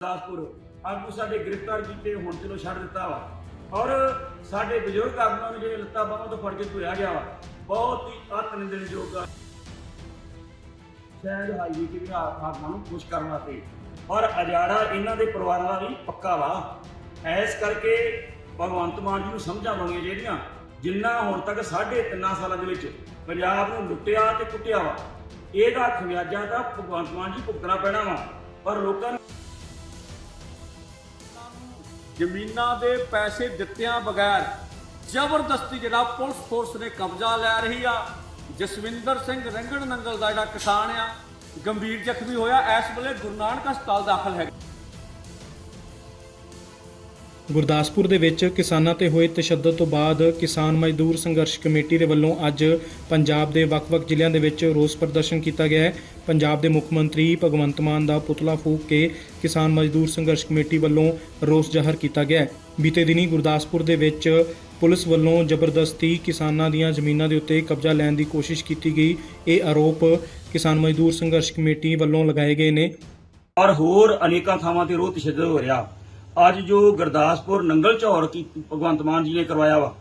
ਗੁਰਦਾਸਪੁਰ ਆਗੂ ਸਾਡੇ ਗ੍ਰਿਫਤਾਰ ਕੀਤੇ, ਹੁਣ ਚਲੋ ਛੱਡ ਦਿੱਤਾ ਵਾ। ਔਰ ਸਾਡੇ ਬਜ਼ੁਰਗ ਆਗੂਆਂ ਨੂੰ ਜਿਹੜੇ ਲੱਤਾਂ ਬਾਹਾਂ ਤੋਂ ਫੜ ਕੇ ਧੋਇਆ ਗਿਆ ਵਾ, ਬਹੁਤ ਹੀ ਅਤ ਆ। ਸ਼ਾਇਦ ਹਾਈਵੇ ਕਿ ਵੀ ਆਗੂਆਂ ਨੂੰ ਖੁਸ਼ ਕਰਨ ਵਾਸਤੇ। ਔਰ ਅਜਾੜਾ ਇਹਨਾਂ ਦੇ ਪਰਿਵਾਰਾਂ ਦਾ ਵੀ ਪੱਕਾ ਵਾ। ਐਸ ਕਰਕੇ ਭਗਵੰਤ ਮਾਨ ਜੀ ਨੂੰ ਸਮਝਾ ਲਾਉਣੀਆਂ ਚਾਹੀਦੀਆਂ ਜਿੰਨਾ ਹੁਣ ਤੱਕ ਸਾਢੇ ਤਿੰਨਾਂ ਸਾਲਾਂ ਦੇ ਵਿੱਚ ਪੰਜਾਬ ਨੂੰ ਲੁੱਟਿਆ ਤੇ ਕੁੱਟਿਆ ਵਾ, ਇਹਦਾ ਖਮਿਆਜਾ ਤਾਂ ਭਗਵੰਤ ਮਾਨ ਜੀ ਭੁਗਤਣਾ ਪੈਣਾ ਵਾ। ਪਰ ਲੋਕਾਂ ਨੂੰ ਜ਼ਮੀਨਾਂ ਦੇ ਪੈਸੇ ਦਿੱਤਿਆਂ ਬਗੈਰ ਜ਼ਬਰਦਸਤੀ ਜਿਹੜਾ ਪੁਲਿਸ ਫੋਰਸ ਨੇ ਕਬਜ਼ਾ ਲੈ ਰਹੀ ਆ। ਜਸਵਿੰਦਰ ਸਿੰਘ ਰੰਗਣ ਨੰਗਲ ਦਾ ਜਿਹੜਾ ਕਿਸਾਨ ਆ, ਗੰਭੀਰ ਜ਼ਖਮੀ ਹੋਇਆ। ਇਸ ਵੇਲੇ ਗੁਰੂ ਨਾਨਕ ਹਸਪਤਾਲ ਦਾਖਲ ਹੈ ਗੁਰਦਾਸਪੁਰ ਦੇ ਵਿੱਚ ਕਿਸਾਨਾਂ ਤੇ ਹੋਏ ਤਸ਼ੱਦਦ ਤੋਂ ਬਾਅਦ ਕਿਸਾਨ ਮਜ਼ਦੂਰ ਸੰਘਰਸ਼ ਕਮੇਟੀ ਦੇ ਵੱਲੋਂ ਅੱਜ ਪੰਜਾਬ ਦੇ ਵੱਖ-ਵੱਖ ਜ਼ਿਲ੍ਹਿਆਂ ਦੇ ਵਿੱਚ ਰੋਸ ਪ੍ਰਦਰਸ਼ਨ ਕੀਤਾ ਗਿਆ ਹੈ। ਪੰਜਾਬ ਦੇ ਮੁੱਖ ਮੰਤਰੀ ਭਗਵੰਤ ਮਾਨ ਦਾ ਪੁਤਲਾ ਫੂਕ ਕੇ ਕਿਸਾਨ ਮਜ਼ਦੂਰ ਸੰਘਰਸ਼ ਕਮੇਟੀ ਵੱਲੋਂ ਰੋਸ ਜ਼ਾਹਰ ਕੀਤਾ ਗਿਆ ਹੈ। ਬੀਤੇ ਦਿਨੀ ਗੁਰਦਾਸਪੁਰ ਦੇ ਵਿੱਚ ਪੁਲਿਸ ਵੱਲੋਂ ਜ਼ਬਰਦਸਤੀ ਕਿਸਾਨਾਂ ਦੀਆਂ ਜ਼ਮੀਨਾਂ ਦੇ ਉੱਤੇ ਕਬਜ਼ਾ ਲੈਣ ਦੀ ਕੋਸ਼ਿਸ਼ ਕੀਤੀ ਗਈ। ਇਹ ਆਰੋਪ ਕਿਸਾਨ ਮਜ਼ਦੂਰ ਸੰਘਰਸ਼ ਕਮੇਟੀ ਵੱਲੋਂ ਲਗਾਏ ਗਏ ਨੇ। ਔਰ ਹੋਰ ਅਨੇਕਾਂ ਥਾਵਾਂ ਤੇ ਰੋਹ ਤਸ਼ੱਦਦ ਹੋ ਰਿਹਾ। ਅੱਜ ਜੋ ਗੁਰਦਾਸਪੁਰ ਨੰਗਲ ਝੌਰ ਕੀ ਭਗਵੰਤ ਮਾਨ ਜੀ ਨੇ ਕਰਵਾਇਆ ਵਾ,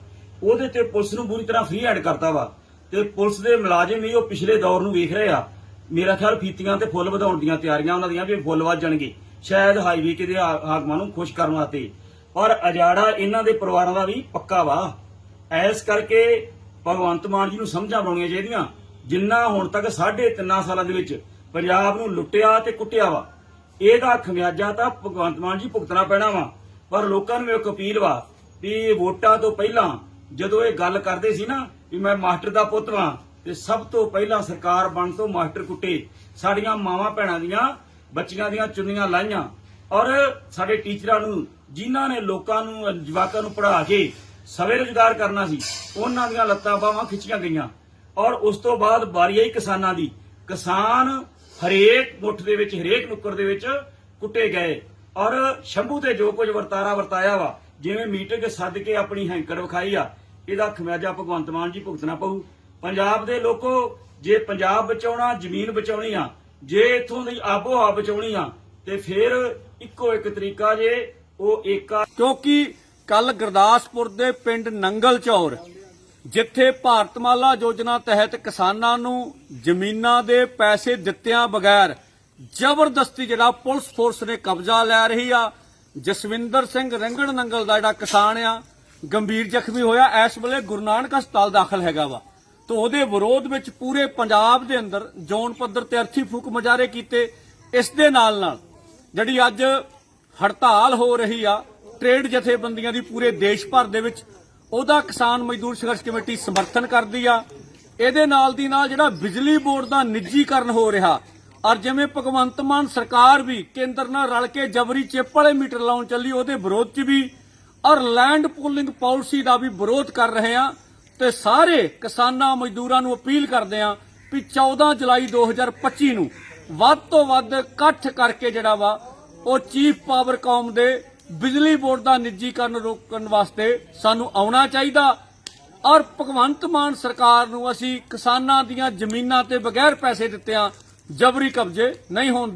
ਉਹਦੇ ਤੇ ਪੁਲਿਸ ਨੂੰ ਪੂਰੀ ਤਰ੍ਹਾਂ ਫ੍ਰੀ ਹੈਂਡ ਕਰਤਾ ਵਾ। ਤੇ ਪੁਲਿਸ ਦੇ ਮੁਲਾਜ਼ਮ ਵੀ ਉਹ ਪਿਛਲੇ ਦੌਰ ਨੂੰ ਵੇਖ ਰਹੇ ਆ। ਮੇਰਾ ਖਿਆਲ ਫੀਤੀਆਂ ਤੇ ਫੁੱਲ ਵਧਾਉਣ ਦੀਆਂ ਤਿਆਰੀਆਂ ਉਹਨਾਂ ਦੀਆਂ ਵੀ ਫੁੱਲ ਵੱਧ ਜਾਣਗੇ। ਸ਼ਾਇਦ ਹਾਈਵੇ ਕਿਤੇ ਹਾਕਮਾਂ ਨੂੰ ਖੁਸ਼ ਕਰਨ ਵਾਸਤੇ। ਔਰ ਅਜਾੜਾ ਇਹਨਾਂ ਦੇ ਪਰਿਵਾਰਾਂ ਦਾ ਵੀ ਪੱਕਾ ਵਾ। ਐਸ ਕਰਕੇ ਭਗਵੰਤ ਮਾਨ ਜੀ ਨੂੰ ਸਮਝਾਂ ਲਾਉਣੀਆਂ ਚਾਹੀਦੀਆਂ। ਜਿੰਨਾ ਹੁਣ ਤੱਕ ਸਾਢੇ ਤਿੰਨਾਂ ਸਾਲਾਂ ਦੇ ਵਿੱਚ ਪੰਜਾਬ ਨੂੰ ਲੁੱਟਿਆ ਤੇ ਕੁੱਟਿਆ ਵਾ, ਇਹਦਾ ਖਮਿਆਜਾ ਤਾਂ ਭਗਵੰਤ ਮਾਨ ਜੀ ਭੁਗਤਣਾ ਪੈਣਾ ਵਾ। ਪਰ ਲੋਕਾਂ ਨੂੰ ਇੱਕ ਅਪੀਲ ਵਾ ਵੀ ਵੋਟਾਂ ਤੋਂ ਪਹਿਲਾਂ ਜਦੋਂ ਇਹ ਗੱਲ ਕਰਦੇ ਸੀ ਨਾ ਵੀ ਮੈਂ ਮਾਸਟਰ ਦਾ ਪੁੱਤ ਵਾਂ ਤੇ ਸਭ ਤੋਂ ਪਹਿਲਾਂ ਸਰਕਾਰ ਬਣ ਤੋਂ ਮਾਸਟਰ ਕੁੱਟੇ ਸਾਡੀਆਂ ਮਾਵਾਂ ਭੈਣਾਂ ਦੀਆਂ, ਬੱਚੀਆਂ ਦੀਆਂ ਚੁੰਨੀਆਂ ਲਾਈਆਂ ਔਰ ਸਾਡੇ ਟੀਚਰਾਂ ਨੂੰ, ਜਿਨ੍ਹਾਂ ਨੇ ਲੋਕਾਂ ਨੂੰ, ਜਵਾਕਾਂ ਨੂੰ ਪੜ੍ਹਾ ਕੇ ਸਵੇ ਰੁਜ਼ਗਾਰ ਕਰਨਾ ਸੀ, ਉਹਨਾਂ ਦੀਆਂ ਲੱਤਾਂ ਬਾਹਾਂ ਖਿੱਚੀਆਂ ਗਈਆਂ ਔਰ ਉਸ ਤੋਂ ਬਾਅਦ ਵਾਰੀ ਆਈ ਕਿਸਾਨਾਂ ਦੀ। ਕਿਸਾਨ ਹਰੇਕ ਮੁੱਠ ਦੇ ਵਿੱਚ, ਹਰੇਕ ਨੁੱਕਰ ਦੇ ਵਿੱਚ ਕੁੱਟੇ ਗਏ ਔਰ ਸ਼ੰਭੂ ਤੇ ਜੋ ਕੁਝ ਵਰਤਾਰਾ ਵਰਤਾਇਆ ਵਾ, ਜਿਵੇਂ ਮੀਟਿੰਗ ਸੱਦ ਕੇ ਆਪਣੀ ਹੈਂਕੜ ਵਿਖਾਈ ਆ, ਇਹਦਾ ਖਮਿਆਜਾ ਭਗਵੰਤ ਮਾਨ ਜੀ ਭੁਗਤਣਾ ਪਊ। ਪੰਜਾਬ ਦੇ ਲੋਕੋ, ਜੇ ਪੰਜਾਬ ਬਚਾਉਣਾ, ਜ਼ਮੀਨ ਬਚਾਉਣੀ ਆ, ਜੇ ਇਥੋਂ ਦੀ ਆਬੋ ਹਵਾ ਬਚਾਉਣੀ ਆ, ਤੇ ਫਿਰ ਇੱਕੋ ਇੱਕ ਤਰੀਕਾ ਜੇ, ਉਹ ਏਕਾ ਕਿਉਂਕਿ ਕੱਲ ਗੁਰਦਾਸਪੁਰ ਦੇ ਪਿੰਡ ਨੰਗਲ ਚੌਰ, ਜਿੱਥੇ ਭਾਰਤਮਾਲਾ ਯੋਜਨਾ ਤਹਿਤ ਕਿਸਾਨਾਂ ਨੂੰ ਜ਼ਮੀਨਾਂ ਦੇ ਪੈਸੇ ਦਿੱਤਿਆਂ ਬਗੈਰ ਜ਼ਬਰਦਸਤੀ ਜਿਹੜਾ ਪੁਲਿਸ ਫੋਰਸ ਨੇ ਕਬਜ਼ਾ ਲੈ ਰਹੀ ਆ, ਜਸਵਿੰਦਰ ਸਿੰਘ ਰੰਗੜ ਨੰਗਲ ਦਾ ਜਿਹੜਾ ਕਿਸਾਨ ਆ, ਗੰਭੀਰ ਜ਼ਖਮੀ ਹੋਇਆ, ਇਸ ਵੇਲੇ ਗੁਰੂ ਨਾਨਕ ਹਸਪਤਾਲ ਦਾਖਲ ਹੈਗਾ ਵਾ। ਤੋਂ ਉਹਦੇ ਵਿਰੋਧ ਵਿੱਚ ਪੂਰੇ ਪੰਜਾਬ ਦੇ ਅੰਦਰ ਜ਼ੋਨ ਪੱਧਰ ਤੇ ਅਰਥੀ ਫੂਕ ਮੁਜ਼ਾਹਰੇ ਕੀਤੇ ਇਸ ਦੇ ਨਾਲ ਨਾਲ ਜਿਹੜੀ ਅੱਜ ਹੜਤਾਲ ਹੋ ਰਹੀ ਆ ਟ੍ਰੇਡ ਜਥੇਬੰਦੀਆਂ ਦੀ ਪੂਰੇ ਦੇਸ਼ ਭਰ ਦੇ ਵਿੱਚ, ਉਹਦਾ ਕਿਸਾਨ ਮਜ਼ਦੂਰ ਸੰਘਰਸ਼ ਕਮੇਟੀ ਸਮਰਥਨ ਕਰਦੀ ਆ। ਇਹਦੇ ਨਾਲ ਦੀ ਨਾਲ ਜਿਹੜਾ ਬਿਜਲੀ ਬੋਰਡ ਦਾ ਨਿੱਜੀਕਰਨ ਹੋ ਰਿਹਾ, ਔਰ ਜਿਵੇਂ ਭਗਵੰਤ ਮਾਨ ਸਰਕਾਰ ਵੀ ਕੇਂਦਰ ਨਾਲ ਰਲ ਕੇ ਜਬਰੀ ਚਿੱਪ ਵਾਲੇ ਮੀਟਰ ਲਾਉਣ ਚੱਲੀ, ਉਹਦੇ ਵਿਰੋਧ 'ਚ ਵੀ, ਔਰ ਲੈਂਡ ਪੂਲਿੰਗ ਪਾਲਿਸੀ ਦਾ ਵੀ ਵਿਰੋਧ ਕਰ ਰਹੇ ਆ। ਤੇ ਸਾਰੇ ਕਿਸਾਨਾਂ ਮਜ਼ਦੂਰਾਂ ਨੂੰ ਅਪੀਲ ਕਰਦੇ ਆ ਕਿ 14 ਜੁਲਾਈ 2025 ਨੂੰ ਵੱਧ ਤੋਂ ਵੱਧ ਇਕੱਠ ਕਰਕੇ ਜਿਹੜਾ ਵਾ, ਉਹ ਚੀਫ ਪਾਵਰ ਕਾਮ ਦੇ ਬਿਜਲੀ ਬੋਰਡ ਦਾ ਨਿੱਜੀਕਰਨ ਰੋਕਣ ਵਾਸਤੇ ਸਾਨੂੰ ਆਉਣਾ ਚਾਹੀਦਾ। ਔਰ ਭਗਵੰਤ ਮਾਨ ਸਰਕਾਰ ਨੂੰ ਅਸੀਂ ਕਿਸਾਨਾਂ ਦੀਆਂ ਜ਼ਮੀਨਾਂ ਤੇ ਬਗੈਰ ਪੈਸੇ ਦਿੱਤਿਆਂ ਜਬਰੀ ਕਬਜ਼ੇ ਨਹੀਂ ਹੋਣ